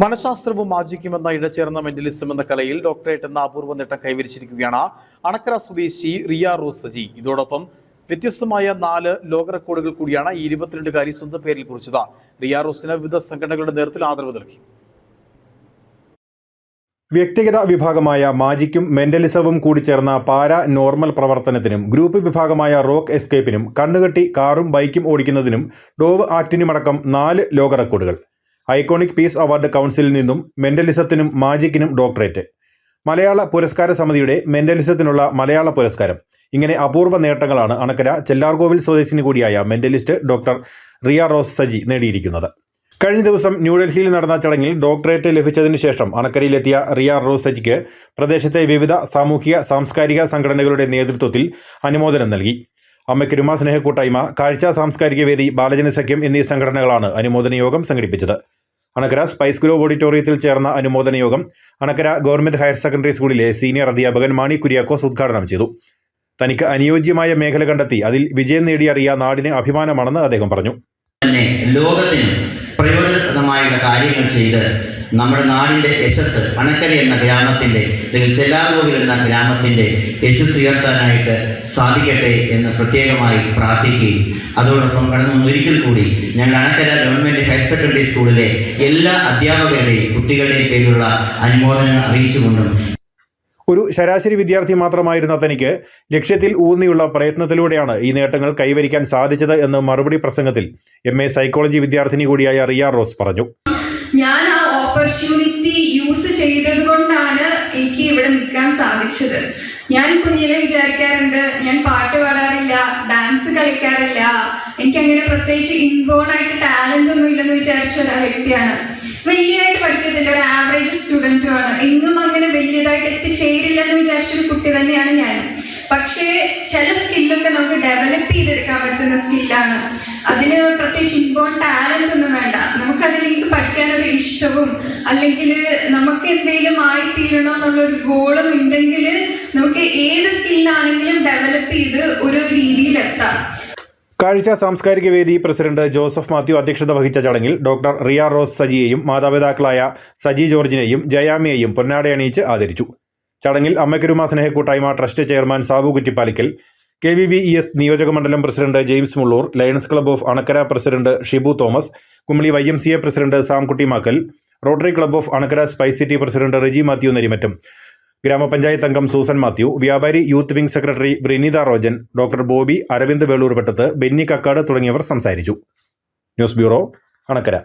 മനഃശാസ്ത്രവും മാജിക്കുമെന്ന ഇടചേർന്ന mentalism എന്ന കലയിൽ doctorate എന്ന അപൂർവ നേട്ടം കൈവരിച്ചിരിക്കുകയാണ് അണക്കര സ്വദേശി റിയ റോസ് സജി ഇതോടൊപ്പം വ്യത്യസ്തമായ നാല് ലോക റെക്കോർഡുകൾ കൂടിയാണ് ഈ ഇരുപത്തിരണ്ടുകാരി സ്വന്തം പേരിൽ കുറിച്ചത്. റിയ റോസിന് വിവിധ സംഘടനകളുടെ നേതൃത്വത്തിൽ ആദരവ് നൽകി. വ്യക്തിഗത വിഭാഗമായ മാജിക്കും മെന്റലിസവും കൂടി ചേർന്ന പാരാ നോർമൽ പ്രവർത്തനത്തിനും ഗ്രൂപ്പ് വിഭാഗമായ റോക്ക് എസ്കേപ്പിനും കണ്ണുകെട്ടി കാറും ബൈക്കും ഓടിക്കുന്നതിനും ഡോവ് ആക്ടിനുമടക്കം നാല് ലോക റെക്കോർഡുകൾ. ഐക്കോണിക് പീസ് അവാർഡ് കൗൺസിലിൽ നിന്നും മെന്റലിസത്തിനും മാജിക്കിനും ഡോക്ടറേറ്റ്. മലയാള പുരസ്കാര സമിതിയുടെ മെന്റലിസത്തിനുള്ള മലയാള പുരസ്കാരം. ഇങ്ങനെ അപൂർവ നേട്ടങ്ങളാണ് അണക്കര ചെല്ലാർകോവിൽ സ്വദേശിനി കൂടിയായ മെന്റലിസ്റ്റ് ഡോക്ടർ റിയ റോസ് സജി നേടിയിരിക്കുന്നത്. കഴിഞ്ഞ ദിവസം ന്യൂഡൽഹിയിൽ നടന്ന ചടങ്ങിൽ ഡോക്ടറേറ്റ് ലഭിച്ചതിനു ശേഷം അണക്കരയിലെത്തിയ റിയ റോസ് സജിക്ക് പ്രദേശത്തെ വിവിധ സാമൂഹിക സാംസ്കാരിക സംഘടനകളുടെ നേതൃത്വത്തിൽ അനുമോദനം നൽകി. അമ്മയ്ക്ക് സ്നേഹ കൂട്ടായ്മ കാഴ്ച സാംസ്കാരിക വേദി ബാലജന സഖ്യം എന്നീ സംഘടനകളാണ് അനുമോദന യോഗം സംഘടിപ്പിച്ചത്. അണക്കര സ്പൈസ് ഗ്രോ ഓഡിറ്റോറിയത്തിൽ ചേർന്ന അനുമോദന യോഗം അണക്കര ഗവൺമെന്റ് ഹയർ സെക്കൻഡറി സ്കൂളിലെ സീനിയർ അധ്യാപകൻ മാണി കുര്യാക്കോസ് ഉദ്ഘാടനം ചെയ്തു. തനിക്ക് അനുയോജ്യമായ മേഖല കണ്ടെത്തി അതിൽ വിജയം നേടിയറിയ നാടിന് അഭിമാനമാണെന്ന് അദ്ദേഹം പറഞ്ഞു. ലോകത്തിന് പ്രയോജനപ്രദമായുള്ള കാര്യങ്ങൾ ചെയ്ത് നമ്മുടെ നാടിന്റെ യശസ് അണക്കരി എന്ന ഗ്രാമത്തിന്റെ അല്ലെങ്കിൽ ചെല്ലാർകോവിൽ എന്ന ഗ്രാമത്തിന്റെ യശസ് ഉയർത്താനായിട്ട് സാധിക്കട്ടെ എന്ന് പ്രത്യേകമായി പ്രാർത്ഥിക്കുകയും അതോടൊപ്പം കടന്നു ഒരിക്കൽ കൂടി ഞങ്ങൾ അണക്കര ഗവൺമെന്റ് ഹയർ സെക്കൻഡറി സ്കൂളിലെ എല്ലാ അധ്യാപകരുടെയും കുട്ടികളുടെയും പേരിലുള്ള അനുമോദനം അറിയിച്ചുകൊണ്ടും ഒരു ശരാശരി വിദ്യാർത്ഥി മാത്രമായിരുന്ന തനിക്ക് ലക്ഷ്യത്തിൽ ഊന്നിയുള്ള പ്രയത്നത്തിലൂടെയാണ് ഈ നേട്ടങ്ങൾ കൈവരിക്കാൻ സാധിച്ചത് എന്ന് മറുപടി പ്രസംഗത്തിൽ എം എ സൈക്കോളജി വിദ്യാർത്ഥിനി കൂടിയായ റിയ റോസ് പറഞ്ഞു. ഞാൻ ആ ഓപ്പർച്യൂണിറ്റി യൂസ് ചെയ്തത് കൊണ്ടാണ് എനിക്ക് ഇവിടെ നിൽക്കാൻ സാധിച്ചത്. ഞാൻ കുഞ്ഞിലെ വിചാരിക്കാറുണ്ട് ഞാൻ പാട്ട് പാടാറില്ല ഡാൻസ് കളിക്കാറില്ല. എനിക്ക് അങ്ങനെ പ്രത്യേകിച്ച് ഇൻബോൺ ആയിട്ട് ടാലന്റ് ഒന്നും ഇല്ലെന്ന് വിചാരിച്ച ഒരു വ്യക്തിയാണ്. വലിയതായിട്ട് പഠിക്കത്തില്ല ഒരു ആവറേജ് സ്റ്റുഡന്റുമാണ് എങ്ങും അങ്ങനെ വലിയതായിട്ട് എത്തിച്ചേരില്ല എന്ന് വിചാരിച്ച ഒരു കുട്ടി തന്നെയാണ് ഞാൻ. പക്ഷേ ചില സ്കില്ലൊക്കെ നമുക്ക് ഡെവലപ്പ് ചെയ്തെടുക്കാൻ പറ്റുന്ന സ്കില്ലാണ്. അതിന് പ്രത്യേകിച്ച് ഇൻബോൺ ടാലന്റ് ഒന്നും വേണ്ട. നമുക്ക് അതിലേക്ക് പഠിക്കാനൊരു ഇഷ്ടവും അല്ലെങ്കിൽ നമുക്ക് എന്തെങ്കിലും ആയിത്തീരണോ എന്നുള്ള ഒരു ഗോളും ഉണ്ടെങ്കിൽ നമുക്ക് ഏത് സ്കില്ലാണെങ്കിലും ഡെവലപ്പ് ചെയ്ത് ഒരു രീതിയിലെത്താം. കാഴ്ച സാംസ്കാരിക വേദി പ്രസിഡന്റ് ജോസഫ് മാത്യു അധ്യക്ഷത വഹിച്ച ചടങ്ങിൽ ഡോക്ടർ റിയ റോസ് സജിയെയും മാതാപിതാക്കളായ സജി ജോർജിനെയും ജയാമിയെയും പൊന്നാടയണിയിച്ച് ആദരിച്ചു. ചടങ്ങിൽ അമ്മക്കരുമ സ്നേഹക്കൂട്ടായ്മ trust chairman Sabu Kuttipalickal K V V E S നിയോജക മണ്ഡലം president James Mullur lions club of Anakkara president Shibu Thomas Kumily Y M C A president Samkutty Makkal rotary club of Anakkara spice city president Reji Mathew Narimattam ഗ്രാമപഞ്ചായത്ത് അംഗം സൂസൻ മാത്യു വ്യാപാരി youth wing secretary Brinitha Rojan doctor Bobby Aravind Velurvattath Benny Kakkad തുടങ്ങിയവർ സംസാരിച്ചു. News bureau Anakkara.